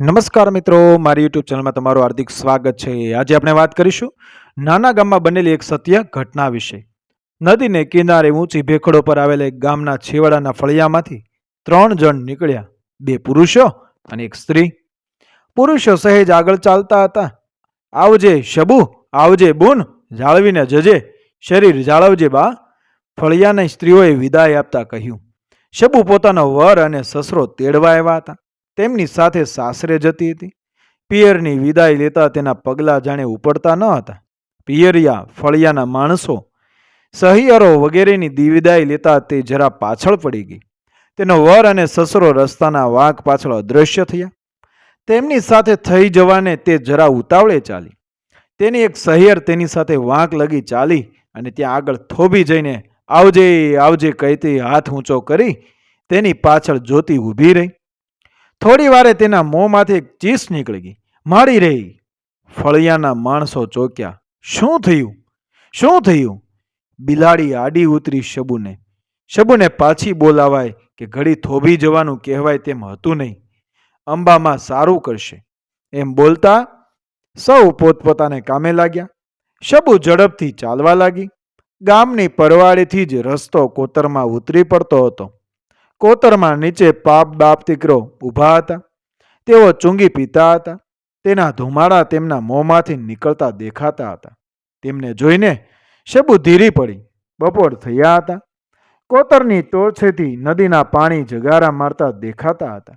નમસ્કાર મિત્રો, મારી યુટ્યુબ ચેનલમાં તમારું હાર્દિક સ્વાગત છે. આજે આપણે વાત કરીશું નાના ગામમાં બનેલી એક સત્ય ઘટના વિશે. નદીને કિનારે ઊંચી ભેખડો પર આવેલા એક ગામના છેવાડાના ફળિયામાંથી ત્રણ જણ નીકળ્યા. બે પુરુષો અને એક સ્ત્રી. પુરુષો સહેજ આગળ ચાલતા હતા. આવજે શબુ, આવજે બુન, જાળવીને જજે. શરીર જાળવજે બા. ફળિયાની સ્ત્રીઓએ વિદાય આપતા કહ્યું. શબુ પોતાનો વર અને સસરો તેડવા આવ્યા હતા. તેમની સાથે સાસરે જતી હતી. પિયરની વિદાય લેતા તેના પગલાં જાણે ઉપડતા ન હતા. પિયરિયા, ફળિયાના માણસો, સહિયરો વગેરેની દિવિદાય લેતા તે જરા પાછળ પડી ગઈ. તેનો વર અને સસરો રસ્તાના વાંક પાછળ અદૃશ્ય થયા. તેમની સાથે થઈ જવાને તે જરા ઉતાવળે ચાલી. તેની એક સહિયર તેની સાથે વાંક લગી ચાલી અને ત્યાં આગળ થોભી જઈને, આવજે આવજે કહેતી હાથ ઊંચો કરી, તેની પાછળ જોતી ઊભી રહી. થોડી વારે તેના મોંમાંથી એક ચીસ નીકળી ગઈ. મારી રહી. ફળિયાના માણસો ચોક્યા, શું થયું? શું થયું? બિલાડી આડી ઉતરી શબુને. શબુને પાછી બોલાવાય કે ઘડી થોભી જવાનું કહેવાય તેમ હતું નહીં. અંબામાં સારું કરશે. એમ બોલતા સૌ પોતપોતાને કામે લાગ્યા. શબુ ઝડપથી ચાલવા લાગી. ગામની પરવાળીથી જ રસ્તો કોતરમાં ઉતરી પડતો હતો. કોતરમાં નીચે પાપ બાપ દીકરો ઊભા હતા. તેઓ ચૂંગી પીતા હતા. તેના ધુમાડા તેમના મોંમાંથી નીકળતા દેખાતા હતા. તેમને જોઈને શબુ ધીરી પડી. બપોર થયા હતા. કોતરની ટોચેથી નદીના પાણી જગારા મારતા દેખાતા હતા.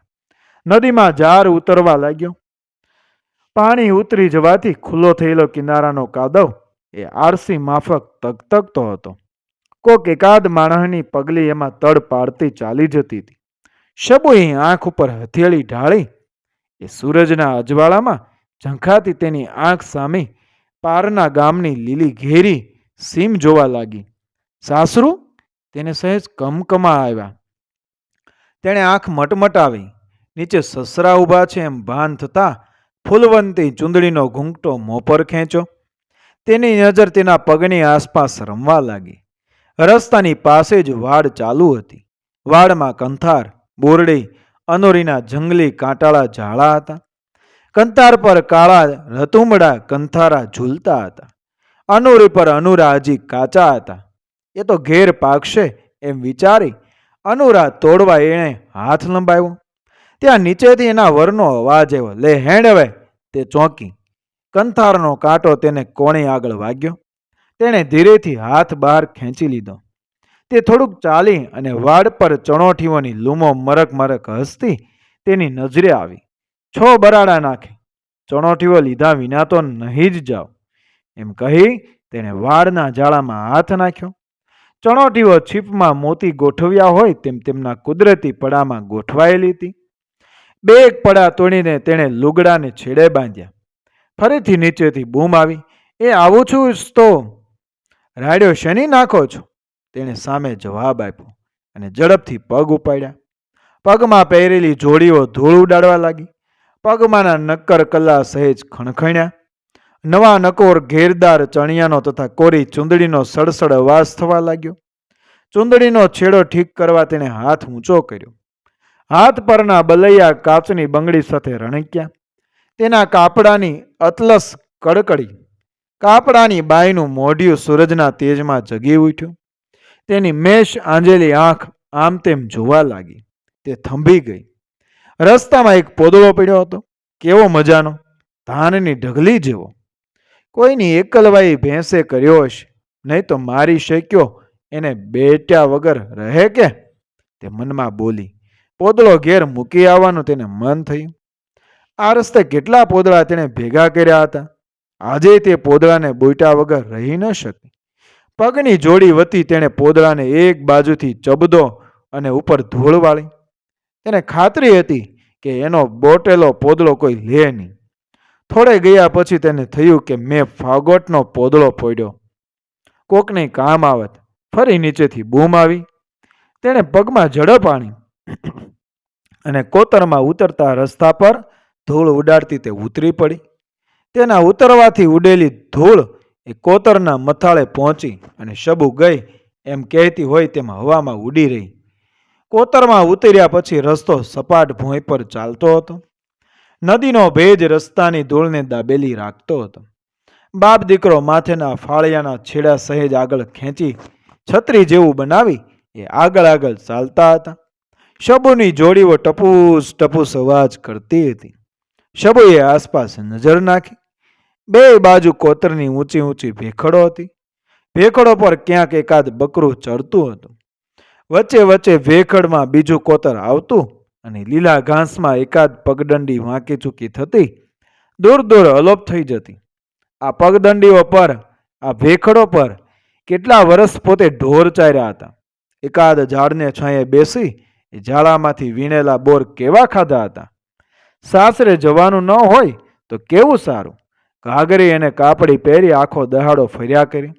નદીમાં ઝાર ઉતરવા લાગ્યો. પાણી ઉતરી જવાથી ખુલ્લો થયેલો કિનારાનો કાદવ એ આરસી માફક તકતકતો હતો. કોક એકાદ માણસની પગલી એમાં તડ પાડતી ચાલી જતી હતી. શબુએ આંખ ઉપર હથેળી ઢાળી. એ સૂરજના અજવાળામાં ઝંખાતી તેની આંખ સામે પારના ગામની લીલી ઘેરી સીમ જોવા લાગી. સાસરું? તેને સહેજ કમકમા આવ્યા. તેણે આંખ મટમટાવી. નીચે સસરા ઊભા છે એમ ભાન થતાં ફૂલવંતી ચૂંદડીનો ઘૂંઘટો મોં પર ખેંચો તેની નજર તેના પગની આસપાસ રમવા લાગી. રસ્તાની પાસે જ વાડ ચાલુ હતી. વાડમાં કંથાર, બોરડી, અનોરીના જંગલી કાંટાળા ઝાડા હતા. કંતાર પર કાળા રતુમડા કંથારા ઝૂલતા હતા. અનુરી પર અનુરાજી કાચા હતા. એ તો ઘેર પાકશે એમ વિચારી અનુરા તોડવા એણે હાથ લંબાવ્યો. ત્યાં નીચેથી એના વરનો અવાજ આવ્યો, લે હેંડવે! તે ચોંકી. કંથારનો કાંટો તેને કોણે આગળ વાગ્યો? તેણે ધીરેથી હાથ બહાર ખેંચી લીધો. તે થોડુંક ચાલી અને વાડ પર ચણોઠીઓની લૂમો મરક મરક હસતી તેની નજરે આવી. છો બરાડા નાખે. ચણોઠીઓ લીધા વિના તો નહીં જ જાઓ એમ કહી તેણે વાડના જાળામાં હાથ નાખ્યો. ચણોઠીઓ છીપમાં મોતી ગોઠવ્યા હોય તેમ તેમના કુદરતી પડામાં ગોઠવાયેલી હતી. બે એક પડા તોડીને તેણે લુગડાને છેડે બાંધ્યા. ફરીથી નીચેથી બૂમ આવી. એ આવું છું તો. રાડ્યો શેની નાખો છો? તેણે સામે જવાબ આપ્યો અને ઝડપથી પગ ઉપાડ્યા. પગમાં પહેરેલી જોડીઓ ધૂળ ઉડાડવા લાગી. પગમાંના નક્કર કલ્લા સહેજ ખણખણ્યા. નવા નકોર ઘેરદાર ચણિયાનો તથા કોરી ચૂંદડીનો સડસડ અવાજ થવા લાગ્યો. ચૂંદડીનો છેડો ઠીક કરવા તેણે હાથ ઊંચો કર્યો. હાથ પરના બલૈયા કાચની બંગડી સાથે રણક્યા. તેના કાપડાની અતલસ કડકડી કાપડાની બાઈનું મોઢિયું સૂરજના તેજમાં જગી ઉઠ્યું. તેની મેષ આંજેલી આંખ આમ તેમ જોવા લાગી. તે થંભી ગઈ. રસ્તામાં એક પોદળો પડ્યો હતો. કેવો મજાનો. ધાનની ઢગલી જેવો. કોઈની એકલવાઈ ભેંસે કર્યો હશે. નહીં તો મારી શેક્યો એને બેટ્યા વગર રહે કે? તે મનમાં બોલી. પોદળો ઘેર મૂકી આવવાનું તેને મન થયું. આ રસ્તે કેટલા પોદળા તેણે ભેગા કર્યા હતા? આજે તે પોદળાને બોઈટા વગર રહી ન શકી. પગની જોડી વતી તેણે પોદળાને એક બાજુથી ચબદો અને ઉપર ધૂળ વાળી. તેને ખાતરી હતી કે એનો બોટેલો પોદળો કોઈ લે નહીં. થોડે ગયા પછી તેને થયું કે મેં ફાગોટનો પોદળો પોડ્યો કોકને કામ આવત, ફરી નીચેથી બૂમ આવી. તેણે પગમાં ઝડપ આણી અને કોતરમાં ઉતરતા રસ્તા પર ધૂળ ઉડાડતી તે ઉતરી પડી. તેના ઉતરવાથી ઉડેલી ધૂળ એ કોતરના મથાળે પહોંચી અને શબુ ગઈ એમ કહેતી હોય તેમ હવામાં ઉડી રહી. કોતરમાં ઉતર્યા પછી રસ્તો સપાટ ભોંય પર ચાલતો હતો. નદીનો ભેજ રસ્તાની ધૂળને દાબેલી રાખતો હતો. બાપ દીકરો માથેના ફાળિયાના છેડા સહેજ આગળ ખેંચી છત્રી જેવું બનાવી એ આગળ આગળ ચાલતા હતા. શબુની જોડીઓ ટપુસ ટપુસ અવાજ કરતી હતી. શબુએ આસપાસ નજર નાખી. બે બાજુ કોતરની ઊંચી ઊંચી ભેખડો હતી. ભેખડો પર ક્યાંક એકાદ બકરું ચડતું હતું. વચ્ચે વચ્ચે ભેખડમાં બીજું કોતર આવતું અને લીલા ઘાસમાં એકાદ પગદંડી વાંકી ચૂકી થતી દૂર દૂર અલોપ થઈ જતી. આ પગદંડીઓ પર, આ ભેખડો પર કેટલા વર્ષ પોતે ઢોર ચાર્યા હતા. એકાદ ઝાડને છાંયે બેસી એ ઝાડામાંથી વીણેલા બોર કેવા ખાધા હતા? સાસરે જવાનું ન હોય તો કેવું સારું? ઘાઘરી અને કાપડી પહેરી આખો દહાડો ફર્યા કરી.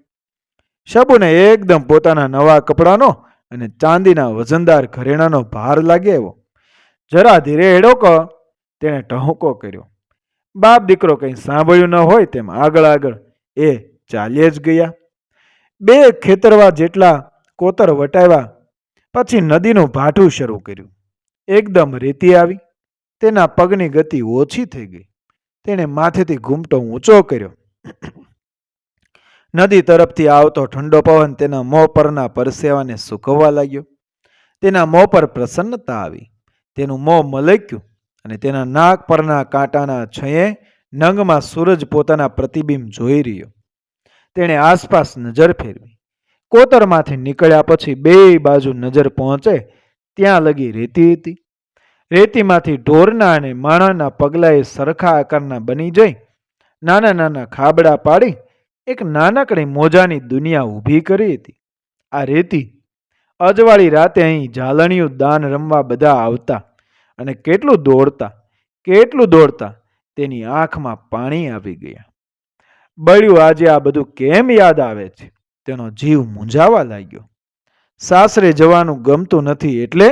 શબુને એકદમ પોતાના નવા કપડાનો અને ચાંદીના વજનદાર ઘરેણાનો ભાર લાગે એવો જરા ધીરે હેડોકો તેણે ટહુકો કર્યો. બાપ દીકરો કંઈ સાંભળ્યું ન હોય તેમ આગળ આગળ એ ચાલ્યે જ ગયા. બે ખેતરવા જેટલા કોતર વટાવ્યા, પછી નદીનું ભાઠું શરૂ કર્યું. એકદમ રેતી આવી. તેના પગની ગતિ ઓછી થઈ ગઈ. તેણે માથેથી ઘૂમટો ઊંચો કર્યો. નદી તરફથી આવતો ઠંડો પવન તેના મોં પરના પરસેવાને સૂકવવા લાગ્યો. તેના મોં પર પ્રસન્નતા આવી. તેનું મોં મલક્યું અને તેના નાક પરના કાંટાના છયે નંગમાં સૂરજ પોતાના પ્રતિબિંબ જોઈ રહ્યો. તેણે આસપાસ નજર ફેરવી. કોતરમાંથી નીકળ્યા પછી બે બાજુ નજર પહોંચે ત્યાં લગી રેતી હતી. રેતીમાંથી ઢોરના અને માણાના પગલાએ સરખા આકારના બની જઈ, નાના નાના ખાબડા પાડી, એક નાનકડી મોજાની દુનિયા ઊભી કરી હતી. આ રેતી અજવાળી રાતે અહીં ઝાલણિયું દાન રમવા બધા આવતા અને કેટલું દોડતા કેટલું દોડતા તેની આંખમાં પાણી આવી ગયા. બળ્યું આજે આ બધું કેમ યાદ આવે છે? તેનો જીવ મૂંઝાવા લાગ્યો. સાસરે જવાનું ગમતું નથી એટલે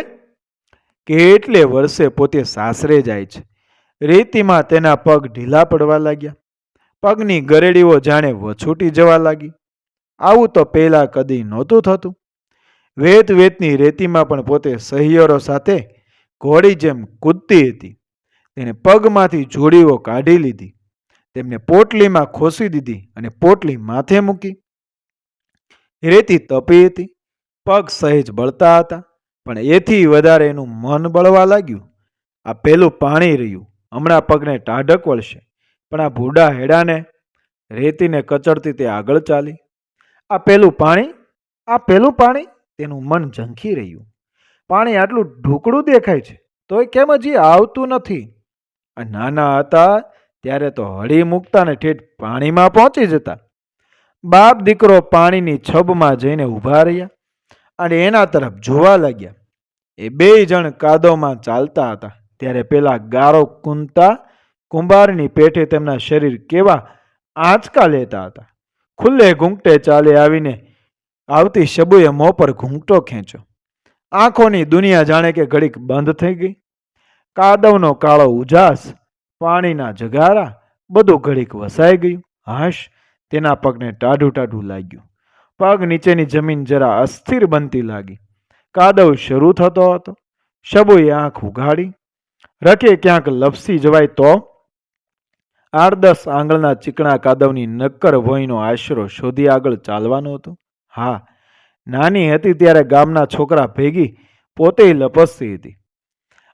કેટલે વર્ષે પોતે સાસરે જાય છે? રેતીમાં તેના પગ ઢીલા પડવા લાગ્યા. પગની ગરેડીઓ જાણે વછૂટી જવા લાગી. આવું તો પહેલાં કદી નહોતું થતું. વેત વેતની રેતીમાં પણ પોતે સહિયરો સાથે ઘોડી જેમ કૂદતી હતી. તેણે પગમાંથી જોડીઓ કાઢી લીધી. તેમને પોટલીમાં ખોસી દીધી અને પોટલી માથે મૂકી. રેતી તપી હતી. પગ સહેજ બળતા હતા. પણ એથી વધારે એનું મન બળવા લાગ્યું. આ પેલું પાણી રહ્યું. હમણાં પગને ટાઢક વળશે. પણ આ ભૂડા હેડાને રેતીને કચડતી તે આગળ ચાલી. આ પેલું પાણી, આ પેલું પાણી, તેનું મન ઝંખી રહ્યું. પાણી આટલું ઢૂકડું દેખાય છે, તોય કેમ હજી આવતું નથી? આ નાના હતા, ત્યારે તો હળી મૂકતા ને ઠેઠ પાણીમાં પહોંચી જતા. બાપ દીકરો પાણીની છબમાં જઈને ઊભા રહ્યા. અને એના તરફ જોવા લાગ્યા. એ બે જણ કાદવમાં ચાલતા હતા. ત્યારે પેલા ગારો કુંતા કુંભારની પેઠે તેમના શરીર કેવા આંચકા લેતા હતા. ખુલ્લે ઘૂંઘટે ચાલે આવીને આવતી શબુએ મોં પર ઘૂંઘટો ખેંચ્યો. આંખોની દુનિયા જાણે કે ઘડીક બંધ થઈ ગઈ. કાદવનો કાળો ઉજાસ, પાણીના જગારા, બધું ઘડીક વસાઈ ગયું. હાશ, તેના પગને ટાઢું ટાઢું લાગ્યું. પગ નીચેની જમીન જરા અસ્થિર બનતી લાગી. કાદવ શરૂ થતો હતો. શબુએ આંખ ઉઘાડી. રકે ક્યાંક લપસી જવાય તો? આઠ દસ આંગળના ચીકણા કાદવની નક્કર ભોંયનો આશરો શોધી આગળ ચાલવાનો હતો. હા, નાની હતી ત્યારે ગામના છોકરા ભેગી પોતે લપસતી હતી.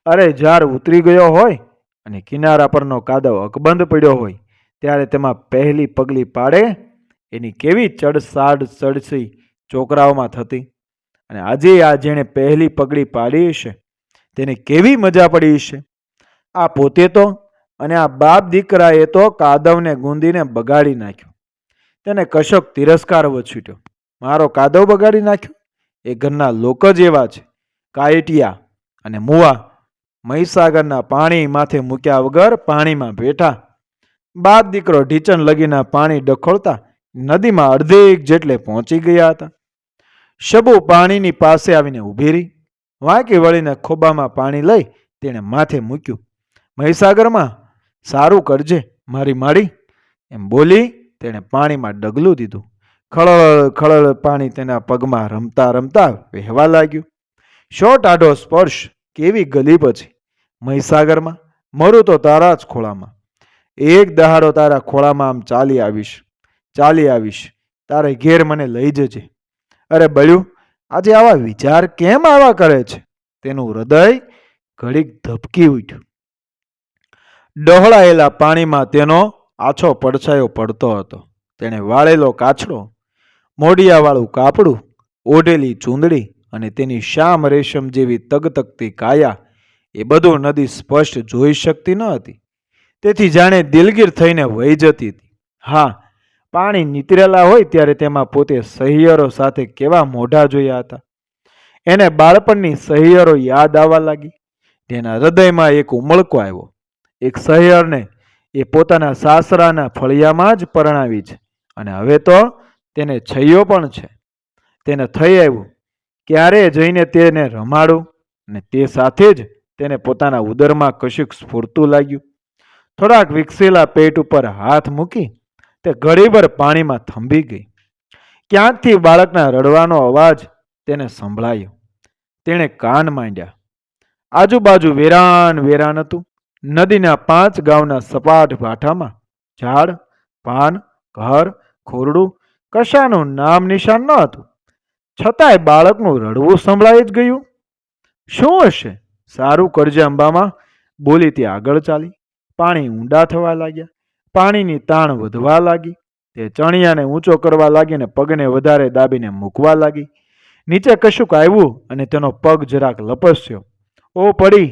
અરે, ઝાર ઉતરી ગયો હોય અને કિનારા પરનો કાદવ અકબંધ પડ્યો હોય, ત્યારે તેમાં પહેલી પગલી પાડે એની કેવી ચડસાડ ચડસી છોકરાઓમાં થતી? અને આજે આ જેણે પહેલી પગડી પાડી હશે, તેને કેવી મજા પડી હશે? આ પોતે તો અને આ બાપ દીકરાએ તો કાદવને ગુંદીને બગાડી નાખ્યો. તેને કશોક તિરસ્કાર વછૂટ્યો. મારો કાદવ બગાડી નાખ્યો? એ ઘરના લોકો જ એવા છે. કાયટિયા અને મુવા મહીસાગરના પાણી માથે મૂક્યા વગર પાણીમાં બેઠા. બાપ દીકરો ઢીચણ લગીના પાણી ડખોળતા નદીમાં અડધેક જેટલે પહોંચી ગયા હતા. શબો પાણીની પાસે આવીને ઊભી રહી. વાંકી વળીને ખોબામાં પાણી લઈ તેણે માથે મૂક્યું. મહીસાગરમાં, સારું કરજે, મારી માડી. એમ બોલી તેણે પાણીમાં ડગલું દીધું. ખળળ ખળળ પાણી તેના પગમાં રમતા રમતા વહેવા લાગ્યું. શોટ આડો સ્પર્શ, કેવી ગલી પછી મહીસાગરમાં, મરું તો તારા જ ખોળામાં. એક દહાડો તારા ખોળામાં આમ ચાલી આવીશ. ચાલી આવીશ. તારે ઘેર મને લઈ જજે. અરે બળ્યું, આજે આવા વિચાર કેમ આવા કરે છે? તેનું હૃદય ઘડીક ધબકી ઉઠ્યું. ડહોળાયેલા પાણીમાં તેનો આછો પડછાયો પડતો હતો. તેણે વાળેલો કાછડો, મોઢિયાવાળું કાપડું, ઓઢેલી ચૂંદડી અને તેની શ્યામ રેશમ જેવી તગતગતી કાયા એ બધું નદી સ્પષ્ટ જોઈ શકતી ન હતી. તેથી જાણે દિલગીર થઈને વહી જતી હતી. હા પાણી નીતરેલા હોય ત્યારે તેમાં પોતે સહિયરો સાથે કેવા મોઢા જોયા હતા. એને બાળપણની સહિયરો યાદ આવવા લાગી. તેના હૃદયમાં એક ઉમળકો આવ્યો. એક સહિયરને એ પોતાના સાસરાના ફળિયામાં જ પરણાવી છે અને હવે તો તેને છૈયો પણ છે. તેને થઈ આવ્યું. ક્યારે જઈને તેને રમાડું અને તે સાથે જ તેને પોતાના ઉદરમાં કશુંક સ્ફૂરતું લાગ્યું. થોડાક વિકસેલા પેટ ઉપર હાથ મૂકી તે ઘડીભર પાણીમાં થંભી ગઈ. ક્યાંકથી બાળકના રડવાનો અવાજ તેને સંભળાયો? તેણે કાન માંડ્યા. આજુબાજુ વેરાન વેરાન હતું. નદીના પાંચ ગામના સપાટ ભાઠામાં ઝાડ, પાન, ઘર, ખોરડું કશાનું નામ નિશાન ન હતું. છતાંય બાળકનું રડવું સંભળાઈ જ ગયું. શું હશે? સારું કરજે અંબામાં. બોલી તે આગળ ચાલી. પાણી ઊંડા થવા લાગ્યા. પાણીની તાણ વધવા લાગી તે ચણિયાને ઊંચો કરવા લાગી અને પગને વધારે દાબીને મૂકવા લાગી. નીચે કશુંક આવ્યું અને તેનો પગ જરાક લપસ્યો. ઓ પડી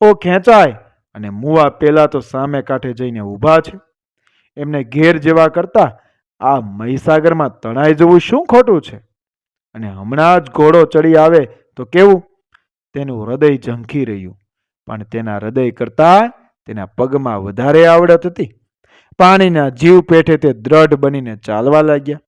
ઓ ખેંચાય અને મુવા પેલા તો સામે કાંઠે જઈને ઊભા છે. એમને ઘેર જેવા કરતા આ મહીસાગરમાં તણાઈ જવું શું ખોટું છે? અને હમણાં જ ઘોડો ચડી આવે તો કેવું? તેનું હૃદય ઝંખી રહ્યું પણ તેના હૃદય કરતાં તેના પગમાં વધારે આવડત હતી. પાણીના જીવ પેઠે તે દ્રઢ બનીને ચાલવા લાગ્યા.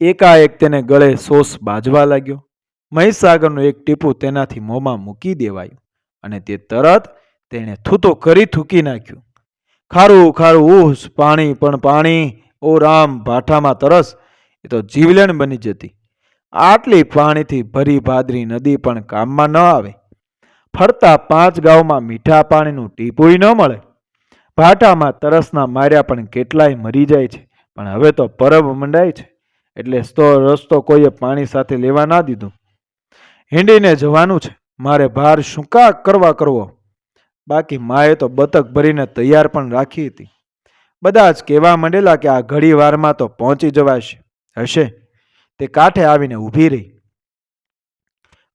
એકાએક તેને ગળે સોસ બાજવા લાગ્યો. મહીસાગરનું એક ટીપું તેનાથી મોંમાં મૂકી દેવાયું અને તે તરત તેણે થૂતો કરી થૂકી નાખ્યું. ખારું ખારું ઉહ પાણી, પણ પાણી, ઓ રામ, ભાઠામાં તરસ, એ તો જીવલેણ બની જતી. આટલી પાણીથી ભરી ભાદરી નદી પણ કામમાં ન આવે. ફરતા પાંચ ગામમાં મીઠા પાણીનું ટીપુય ન મળે. ભાટામાં તરસના માર્યા પણ કેટલાય મરી જાય છે. પણ હવે તો પરબ મંડાય છે. એટલે સ્તો રસ્તો કોઈએ પાણી સાથે લેવા ના દીધું. હિંડીને જવાનું છે. મારે ભાર શું કા કરવા કરવો. બાકી માએ તો બતક ભરીને તૈયાર પણ રાખી હતી. બધા જ કહેવા માંડેલા કે આ ઘડી વારમાં તો પહોંચી જવાશે. હશે. તે કાંઠે આવીને ઊભી રહી.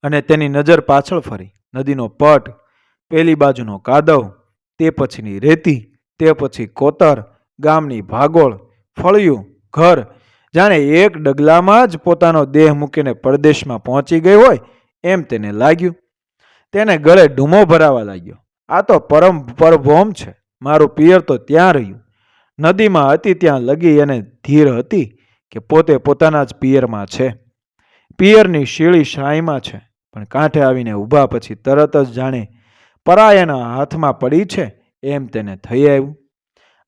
અને તેની નજર પાછળ ફરી. નદીનો પટ, પેલી બાજુનો કાદવ તે પછીની રેતી, તે પછી કોતર, ગામની ભાગોળ, ફળિયું, ઘર. જાણે એક ડગલામાં જ પોતાનો દેહ મૂકીને પરદેશમાં પહોંચી ગઈ હોય એમ તેને લાગ્યું. તેને ગળે ડૂમો ભરાવા લાગ્યો. આ તો પરમ પરભોમ છે. મારું પિયર તો ત્યાં રહ્યું. નદીમાં હતી ત્યાં લગી અને ધીર હતી કે પોતે પોતાના જ પિયરમાં છે. પિયરની શીળી શાહીમાં છે. પણ કાંઠે આવીને ઊભા પછી તરત જ જાણે પરાયાના હાથમાં પડી છે, એમ તેને થઈ આવ્યું.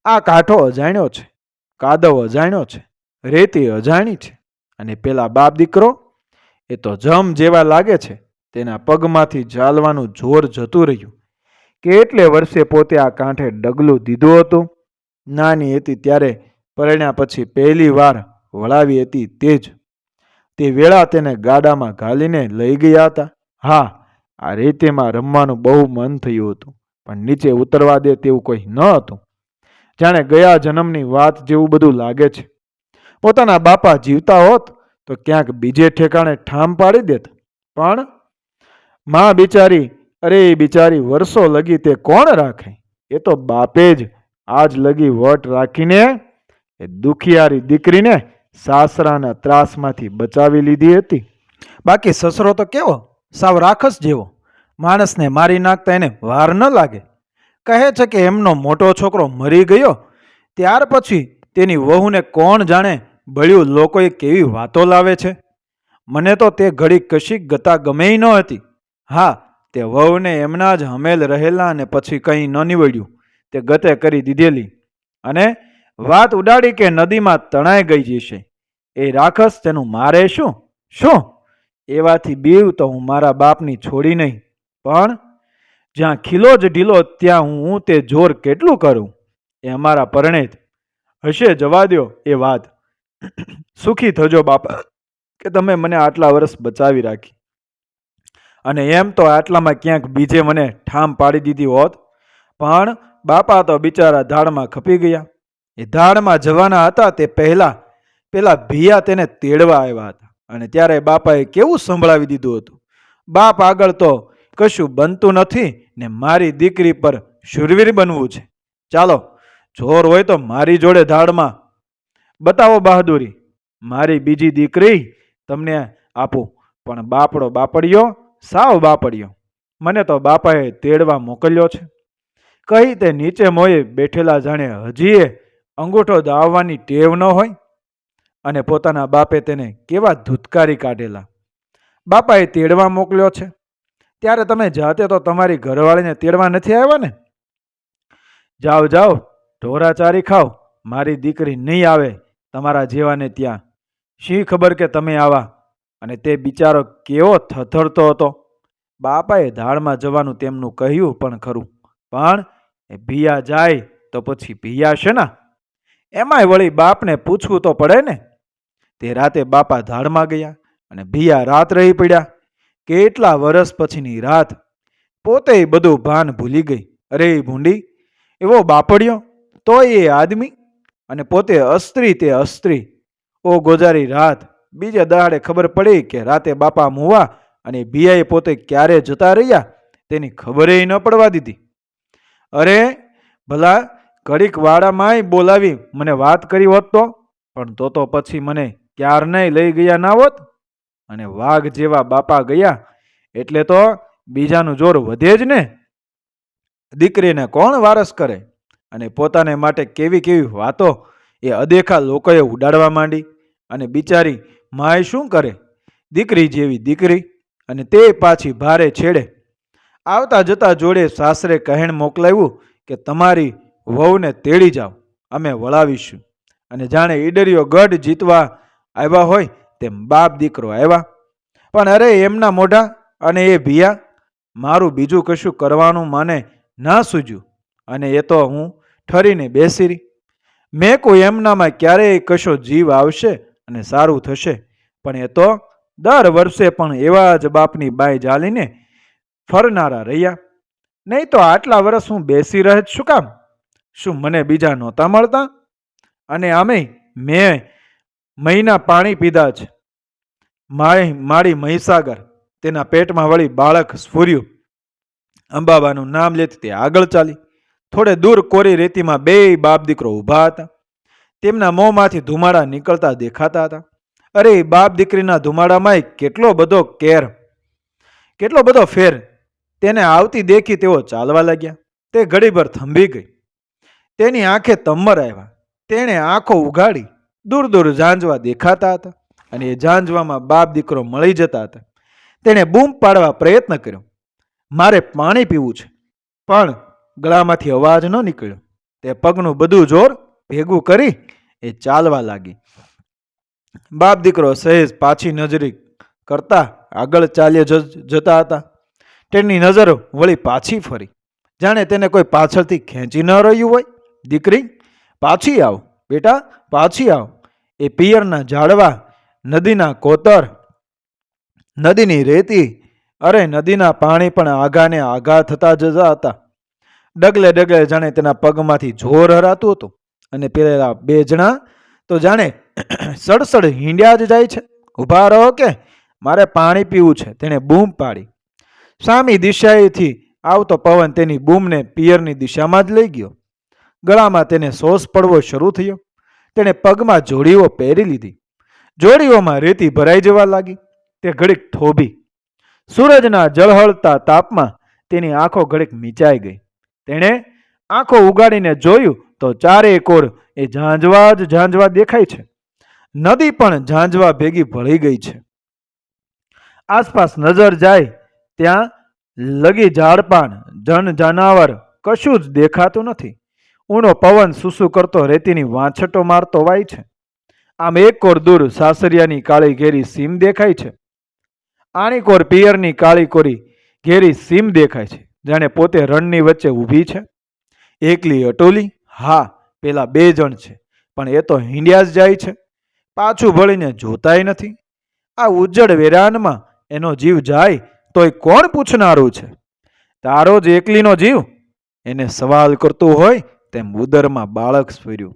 આ કાંઠો અજાણ્યો છે, કાદવ અજાણ્યો છે, રેતી અજાણી છે અને પેલા બાપ દીકરો એ તો જમ જેવા લાગે છે, તેના પગમાંથી ઝાલવાનું જોર જતું રહ્યું. કેટલે વર્ષે પોતે આ કાંઠે ડગલું દીધું હતું? નાની હતી ત્યારે પરણ્યા પછી પહેલી વાર વળાવી હતી તે જ. તે વેળા તેને ગાડામાં ઘાલીને લઈ ગયા હતા. હા આ રેતીમાં રમવાનું બહુ મન થયું હતું, પણ નીચે ઉતરવા દે તેવું કોઈ ન હતું. જાણે ગયા જન્મની વાત જેવું બધું લાગે છે. પોતાના બાપા જીવતા હોત તો ક્યાંક બીજે ઠેકાણે ઠામ પાડી દેત. પણ માં બિચારી, અરે બિચારી વર્ષો લગી તે કોણ રાખે? એ તો બાપે જ આજ લગી વટ રાખીને એ દુખિયારી દીકરીને સાસરાના ત્રાસમાંથી બચાવી લીધી હતી. બાકી સસરો તો કેવો? સાવ રાખસ જેવો. માણસને મારી નાખતા એને વાર ન લાગે. કહે છે કે એમનો મોટો છોકરો મરી ગયો, ત્યાર પછી તેની વહુને કોણ જાણે બળ્યું લોકોએ કેવી વાતો લાવે છે? મને તો તે ઘડી કશીક ગતા ગમે ન હતી. હા, તે વહુને એમના જ હમેલ રહેલા અને પછી કંઈ ન નીવડ્યું. તે ગતે કરી દીધેલી. અને વાત ઉડાડી કે નદીમાં તણાઈ ગઈ જશે. એ રાખસ તેનું મારે શું? શું? એવાથી બીવ તો હું મારા બાપની છોડી નહીં. પણ જ્યાં ખીલો જ ઢીલો, ત્યાં હું તે જોર કેટલું કરું? એ અમારા પરણેત હશે, જવા દ્યો, એ વાત. સુખી થજો બાપા, કે તમે મને આટલા વર્ષ બચાવી રાખી. અને એમ તો આટલામાં ક્યાંક બીજે મને ઠામ પાડી દીધી હોત. પણ બાપા તો બિચારા ધાડમાં ખપી ગયા. એ ધાડમાં જવાના હતા તે પહેલા. પેલા ભીયા તેને તેડવા આવ્યા હતા. અને ત્યારે બાપાએ કેવું સંભળાવી દીધું હતું? બાપ આગળ તો કશું બનતું નથી ને મારી દીકરી પર શુરવીર બનવું છે. ચાલો, જોર હોય તો મારી જોડે ધાડમાં. બતાવો બહાદુરી, મારી બીજી દીકરી તમને આપું. પણ બાપડો બાપડિયો, સાવ બાપડિયો. મને તો બાપાએ તેડવા મોકલ્યો છે. કહી તે નીચે મોએ બેઠેલા જાણે હજીએ અંગૂઠો દાવવાની ટેવ ન હોય. અને પોતાના બાપે તેને કેવા ધૂતકારી કાઢેલા? બાપાએ તેડવા મોકલ્યો છે. ત્યારે તમે જાતે તો તમારી ઘરવાળીને તેડવા નથી આવ્યા ને? જાઓ જાઓ ઢોરાચારી ખાઓ. મારી દીકરી નહીં આવે તમારા જેવાને ત્યાં. શી ખબર કે તમે આવા? અને તે બિચારો કેવો થથડતો હતો. બાપાએ ધાડમાં જવાનું તેમનું કહ્યું પણ ખરું. પણ એ ભિયા જાય તો પછી ભિયા છે ના એમાંય વળી બાપને પૂછવું તો પડે ને? તે રાતે બાપા ધાડમાં ગયા અને ભિયા રાત રહી પડ્યા. કેટલા વર્ષ પછીની રાત. પોતે બધું ભાન ભૂલી ગઈ. અરે ભૂંડી, એવો બાપડિયો તો એ આદમી? અને પોતે અસ્ત્રી તે અસ્ત્રી. ઓ ગોજારી રાત, બીજા દહાડે ખબર પડી કે રાતે બાપા મુવા અને ભિયાએ પોતે ક્યારે જતા રહ્યા તેની ખબરે ન પડવા દીધી. અરે, ભલા ઘડીક વાડામાંય બોલાવી, મને વાત કરી હોત તો? પણ તો તો પછી મને ક્યારનાય લઈ ગયા ના હોત અને વાઘ જેવા બાપા ગયા, એટલે તો બીજાનું જોર વધે જ ને? દીકરીને કોણ વારસ કરે? અને પોતાને માટે કેવી કેવી વાતો? એ અદેખા લોકોએ ઉડાડવા માંડી. અને બિચારી માય શું કરે? દીકરી જેવી દીકરી અને તે પાછી ભારે છેડે. આવતા જતા જોડે સાસરે કહેણ મોકલાવ્યું કે તમારી વહુને તેડી જાઓ. અમે વળાવીશું. અને જાણે ઈડરિયો ગઢ જીતવા આવ્યા હોય તેમ બાપ દીકરો આવ્યા. પણ અરે એમના મોઢા અને એ ભિયા, મારું બીજું કશું કરવાનું મને ના સૂજ્યું. અને એ તો હું ઠરીને બેસી રહી. મેં કોઈ એમનામાં ક્યારેય કશો જીવ આવશે અને સારું થશે. પણ એ તો દર વર્ષે પણ એવા જ બાપની બાય જાલીને ફરનારા રહ્યા. નહીં તો આટલા વર્ષ હું બેસી રહે શું કામ? શું મને બીજા નહોતા મળતા? અને આમે મેં મહિના પાણી પીધા છે માય માળી મહીસાગર, તેના પેટમાં વળી બાળક સ્ફૂર્યું. અંબાબાનું નામ લેતી તે આગળ ચાલી. થોડે દૂર કોરી રેતીમાં બે બાપ દીકરો ઊભા હતા. તેમના મોંમાંથી ધુમાડા નીકળતા દેખાતા હતા. અરે બાપ દીકરીના ધુમાડામાંય કેટલો બધો કેર, કેટલો બધો ફેર. તેને આવતી દેખી તેઓ ચાલવા લાગ્યા. તે ઘડીભર થંભી ગઈ. તેની આંખે તમ્મર આવ્યા. તેણે આંખો ઉઘાડી. દૂર દૂર ઝાંઝવા દેખાતા હતા અને એ ઝાંઝવામાં બાપ દીકરો મળી જતા હતા. તેણે બૂમ પાડવા પ્રયત્ન કર્યો. મારે પાણી પીવું છે. પણ ગળામાંથી અવાજ ન નીકળ્યો. તે પગનું બધું જોર ભેગું કરી એ ચાલવા લાગી. બાપ દીકરો સહેજ પાછી નજરી કરતા આગળ ચાલ્યા જતા હતા. તેની નજર વળી પાછી ફરી. જાણે તેને કોઈ પાછળથી ખેંચી ન રહ્યું હોય? દીકરી, પાછી આવ. બેટા, પાછી આવ. એ પિયરના ઝાડવા, નદીના કોતર, નદીની રેતી અરે નદીના પાણી પણ આઘાને આઘા થતા જતા હતા. ડગલે ડગલે જાણે તેના પગમાંથી જોર હરાતું હતું અને પેલા બે જણા તો જાણે સડસડ હિંડ્યા જ જાય છે. ઊભા રહો કે મારે પાણી પીવું છે. તેણે બૂમ પાડી. સામી દિશાએથી આવતો પવન તેની બૂમને પિયરની દિશામાં જ લઈ ગયો. ગળામાં તેને સોસ પડવો શરૂ થયો. તેણે પગમાં જોડીઓ પહેરી લીધી. જોડીઓમાં રેતી ભરાઈ જવા લાગી. તે ઘડીક થોભી. સૂરજના જળહળતા તાપમાં તેની આંખો ઘડીક મીચાઈ ગઈ. તેણે આંખો ઉગાડીને જોયું તો ચારે કોર એ ઝાંઝવા જ ઝાંઝવા દેખાય છે. નદી પણ ઝાંઝવા ભેગી ભળી ગઈ છે. આસપાસ નજર જાય ત્યાં લગી ઝાડપાન જન જાનાવર કશું જ દેખાતું નથી. ઊણો પવન સુસુ કરતો રેતીની વાંછટો મારતો વાય છે. આમ એક કોર દૂર સાસરિયાની કાળી ઘેરી સીમ દેખાય છે. આણી કોર પિયરની કાળી કોરી ઘેરી સીમ દેખાય છે, જાણે પોતે રણની વચ્ચે ઊભી છે. એકલી અટોલી? હા, પેલા બે જણ છે, પણ એ તો હિંડ્યા જ જાય છે. પાછું ભળીને જોતાય નથી. આ ઉજ્જડ વેરાનમાં એનો જીવ જાય તોય કોણ પૂછનારું છે? તારો જ એકલીનો જીવ. એને સવાલ કરતું હોય તેમ ઉદરમાં બાળક સ્ફર્યું.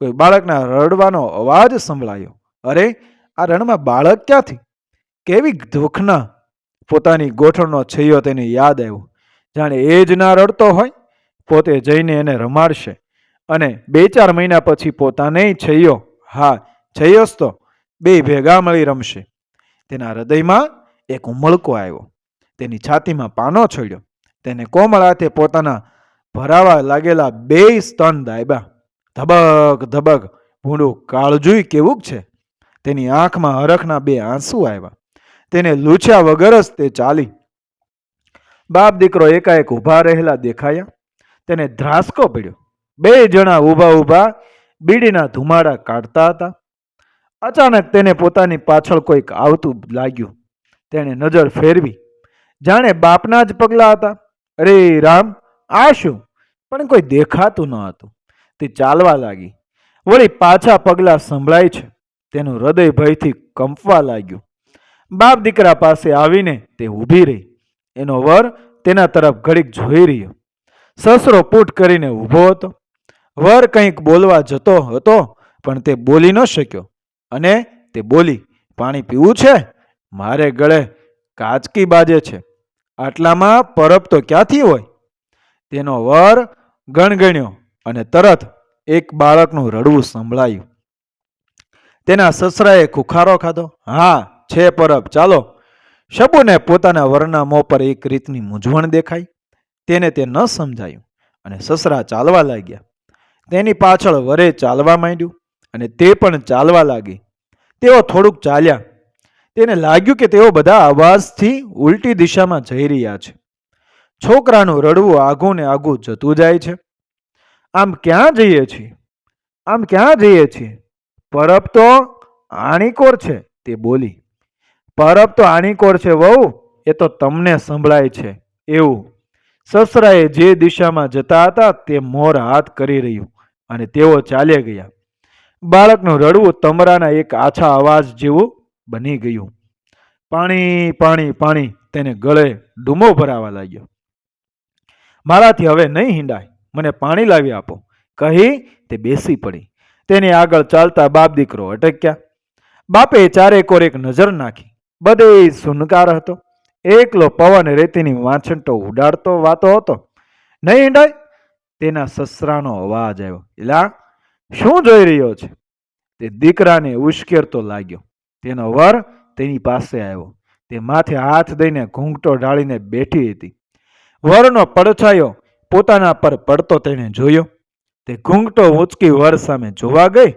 કોઈ બાળકના રડવાનો અવાજ સંભળાયો. અરે, આ રણમાં બાળક ક્યાંથી? કેવી દુઃખના પોતાની ગોઠણનો છૈયો તેને યાદ આવ્યો. જાણે એ જ ના રડતો હોય. પોતે જઈને એને રમાડશે. અને બે ચાર મહિના પછી પોતાને છૈયો, હા છૈયોસ તો બે ભેગા મળી રમશે. તેના હૃદયમાં એક ઉમળકો આવ્યો. તેની છાતીમાં પાનો છોડ્યો. તેને કોમળ હાથે પોતાના ભરાવા લાગેલા બે સ્તન દાયબા. ધબક ધબક, ભૂંડું કાળજુઈ કેવું છે? તેની આંખમાં હરખના બે આંસુ આવ્યા. તેને લૂછ્યા વગર જ તે ચાલી. બાપ દીકરો એકાએક ઊભા રહેલા દેખાયા. તેને ધ્રાસકો પડ્યો. બે જણા ઊભા ઊભા બીડીના ધુમાડા કાઢતા હતા. અચાનક તેને પોતાની પાછળ કોઈક આવતું લાગ્યું. તેણે નજર ફેરવી. જાણે બાપના જ પગલા હતા. અરે રામ આ શું પણ કોઈ દેખાતું ન હતું. તે ચાલવા લાગી. વળી પાછા પગલા સંભળાય છે. તેનું હૃદય ભયથી કંપવા લાગ્યું. બાપ દીકરા પાસે આવીને તે ઊભી રહી. એનો વર તેના તરફ ઘડીક જોઈ રહ્યો. સસરો પૂટ કરીને ઊભો હતો. વર કંઈક બોલવા જતો હતો, પણ તે બોલી ન શક્યો. અને તે બોલી, પાણી પીવું છે? મારે ગળે કાચકી બાજે છે. આટલામાં પરબ તો ક્યાંથી હોય? તેનો વર ગણગણ્યો અને તરત એક બાળકનું રડવું સંભળાયું. તેના સસરાએ ખુખારો ખાધો. હા, છે પરબ, ચાલો. શબુને પોતાના વરના મોં પર એક રીતની મૂંઝવણ દેખાઈ. તેને તે ન સમજાયું અને સસરા ચાલવા લાગ્યા. તેની પાછળ વરે ચાલવા માંડ્યું અને તે પણ ચાલવા લાગી. તેઓ થોડુંક ચાલ્યા. તેને લાગ્યું કે તેઓ બધા અવાજથી ઉલટી દિશામાં જઈ રહ્યા છે. છોકરાનું રડવું આઘું ને આઘું જતું જાય છે. આમ ક્યાં જઈએ છીએ? આમ ક્યાં જઈએ છીએ? પરબ તો આણીકોર છે, તે બોલી. પરબ તો આણીકોર છે વહુ, એ તો તમને સંભળાય છે, એવું. સસરાએ જે દિશામાં જતા હતા તે મોર હાથ કરી રહ્યું અને તેઓ ચાલ્યા ગયા. બાળકનું રડવું તમરાના એક આછા અવાજ જેવું બની ગયું. પાણી પાણી પાણી, તેને ગળે ડૂમો ભરાવા લાગ્યો. મારાથી હવે નહીં હિંડાય. મને પાણી લાવી આપો. કહી તે બેસી પડી. તેની આગળ ચાલતા બાપ દીકરો અટક્યા. બાપે ચારેકોર એક નજર નાખી. બધે સુનકાર હતો. એકલો પવન રેતીની વાંછંટો ઉડાડતો વાતો હતો. નહીં હિંડાય? તેના સસરાનો અવાજ આવ્યો. એલા શું જોઈ રહ્યો છે? તે દીકરાને ઉશ્કેરતો લાગ્યો. તેનો વર તેની પાસે આવ્યો. તે માથે હાથ દઈને ઘૂંઘટો ઢાળીને બેઠી હતી. વરનો પડછાયો પોતાના પર પડતો તેણે જોયો. તે ઘૂંઘટો ઊંચકી વર સામે જોવા ગઈ.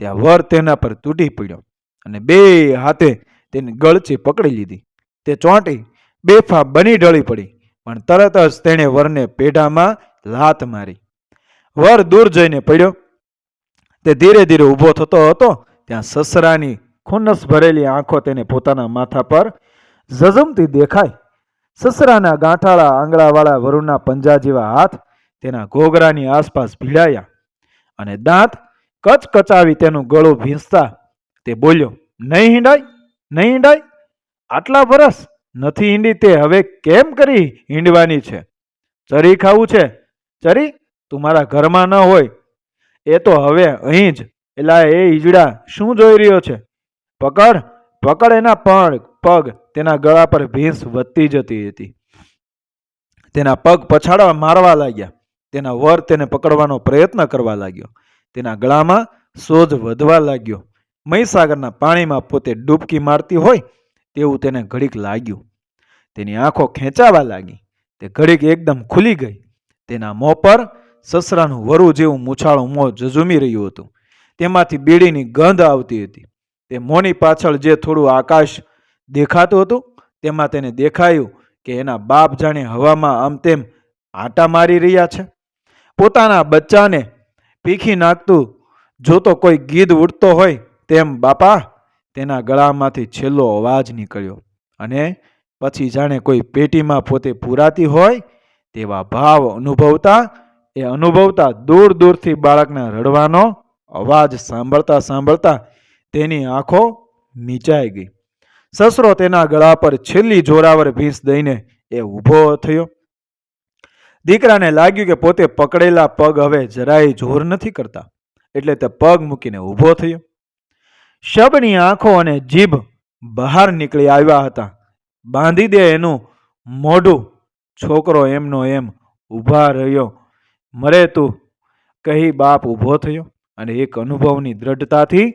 ત્યાં વર તેના પર તૂટી પડ્યો અને બે હાથે તેની ગળચી પકડી લીધી. તે ચોંટી બેફા બની ઢળી પડી, પણ તરત જ તેણે વરને પેઢામાં લાત મારી. વર દૂર જઈને પડ્યો. તે ધીરે ધીરે ઊભો થતો હતો. ત્યાં સસરાની ખુનસ ભરેલી આંખો તેને પોતાના માથા પર ઝઝમતી દેખાય સસરાના ગાંઠાળા આંગળાવાળા વરુણના પંજા જેવા હાથ તેના ઘોઘરાની આસપાસ ભીડાયા અને દાંત કચકચાવી તેનું ગળું ભીંસતા તે બોલ્યો, નહીં હિંડાય નહીં હિંડાય, આટલા વરસ નથી હિંડી તે હવે કેમ કરી હિંડવાની છે? ચરી ખાવું છે? ચરી? તું મારા ઘરમાં ન હોય. એ તો હવે અહીં જ. એલા એ ઈજડા શું જોઈ રહ્યો છે? પકડ પકડ એના પગ પગ. તેના ગળા પર ભીંસ વધતી જતી હતી. તેના પગ પછાડવા મારવા લાગ્યા. તેના વર તેને પકડવાનો પ્રયત્ન કરવા લાગ્યો. તેના ગળામાં સોજ વધવા લાગ્યો. મહીસાગરના પાણીમાં પોતે ડૂબકી મારતી હોય તેવું તેને ઘડીક લાગ્યું. તેની આંખો ખેંચાવા લાગી. તે ઘડીક એકદમ ખુલી ગઈ. તેના મોં પર સસરાનું વરુ જેવું મૂછાળું મોં ઝઝુમી રહ્યું હતું. તેમાંથી બીડીની ગંધ આવતી હતી. તે મોંની પાછળ જે થોડું આકાશ દેખાતું હતું. તેમાં તેને દેખાયું કે એના બાપ જાણે હવામાં આમ તેમ આટા મારી રહ્યા છે. પોતાના બચ્ચાને પીખી નાખતું જોતો કોઈ ગીધ ઉડતો હોય તેમ, બાપા, તેના ગળામાંથી છેલ્લો અવાજ નીકળ્યો. અને પછી જાણે કોઈ પેટીમાં પોતે પૂરાતી હોય તેવા ભાવ અનુભવતા, એ અનુભવતા દૂર દૂરથી બાળકના રડવાનો અવાજ સાંભળતા સાંભળતા તેની આંખો મીચાઈ ગઈ. સસરો તેના ગળા પર છેલ્લી જોરાવર ભીંસ દઈને એ ઊભો થયો. દીકરાને લાગ્યું કે પોતે પકડેલા પગ હવે જરાય જોર નથી કરતા. એટલે તે પગ મૂકીને ઊભો થયો. શબની આંખો અને જીભ બહાર નીકળી આવ્યા હતા. બાંધી દે એનું મોઢું. છોકરો એમનો એમ ઊભા રહ્યો. મરે તું, કહી બાપ ઊભો થયો અને એક અનુભવની દ્રઢતાથી,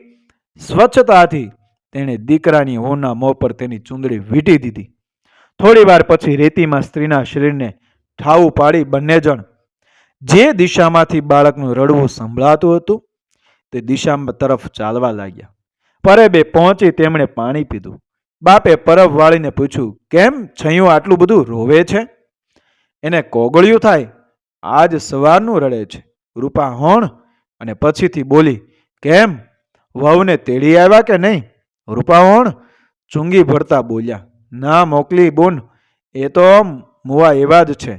સ્વચ્છતાથી તેણે દીકરાની હોના મોં પર તેની ચૂંદડી વીંટી દીધી. થોડી વાર પછી રેતીમાં સ્ત્રીના શરીરને ઠાવું પાડી બંને જણ જે દિશામાંથી બાળકનું રડવું સંભળાતું હતું, તે દિશા તરફ ચાલવા લાગ્યા. પરબે પહોંચી તેમણે પાણી પીધું. બાપે પરબ વાળીને પૂછ્યું, કેમ છયું આટલું બધું રોવે છે? એને કોગળિયું થાય? આજ સવારનું રડે છે. રૂપા હોણ અને પછીથી બોલી, કેમ? વહુને તેડી આવ્યા કે નહીં? રૂપા હોણ ચૂંગી ભરતા બોલ્યા, ના મોકલી બોન, એ તો મુવા એવા જ છે.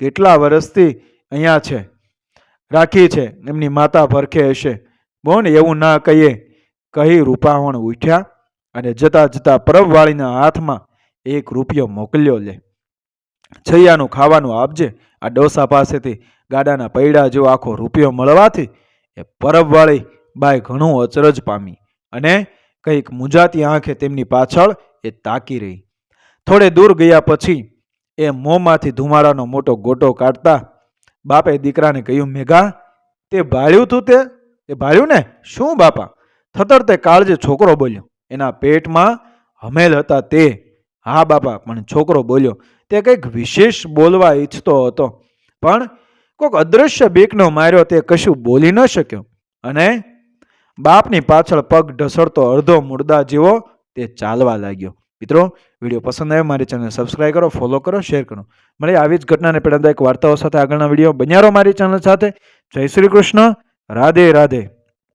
કેટલા વર્ષથી અહીંયા છે, રાખી છે, એમની માતા ભરખે હશે. બોન, એવું ના કહીએ. કહી રૂપાવણ ઉઠ્યા અને જતા જતા પરબવાળીના હાથમાં એક રૂપિયો મોકલ્યો લે. છૈયાનું ખાવાનું આપજે, આ ડોસા પાસેથી ગાડાના પૈડા જેવો આખો રૂપિયો મળવાથી એ પરબવાળી બાય ઘણું અચરજ પામી અને કંઈક મુંજાતી આંખે તેમની પાછળ એ તાકી રહી. થોડે દૂર ગયા પછી એ મોંમાંથી ધુમાડાનો મોટો ગોટો કાઢતા બાપે દીકરાને કહ્યું, મેઘા, તે ભાળ્યું તું તે? એ ભાળ્યું ને? શું બાપા? થતરતે કાળજે છોકરો બોલ્યો. એના પેટમાં હમેલ હતા તે. હા બાપા, પણ છોકરો બોલ્યો, તે કંઈક વિશેષ બોલવા ઈચ્છતો હતો, પણ કોઈક અદૃશ્ય બીકનો માર્યો તે કશું બોલી ન શક્યો. અને બાપની પાછળ પગ ઢસડતો અડધો મુર્દા જેવો તે ચાલવા લાગ્યો. મિત્રો, વીડિયો પસંદ આવ્યો મારી ચેનલ સબસ્ક્રાઈબ કરો ફોલો કરો શેર કરો. મળી આવી જ ઘટનાને પ્રેરણાદાયક વાર્તાઓ સાથે આગળના વીડિયો. બન્યારો મારી ચેનલ સાથે. જય શ્રી કૃષ્ણ. રાધે રાધે.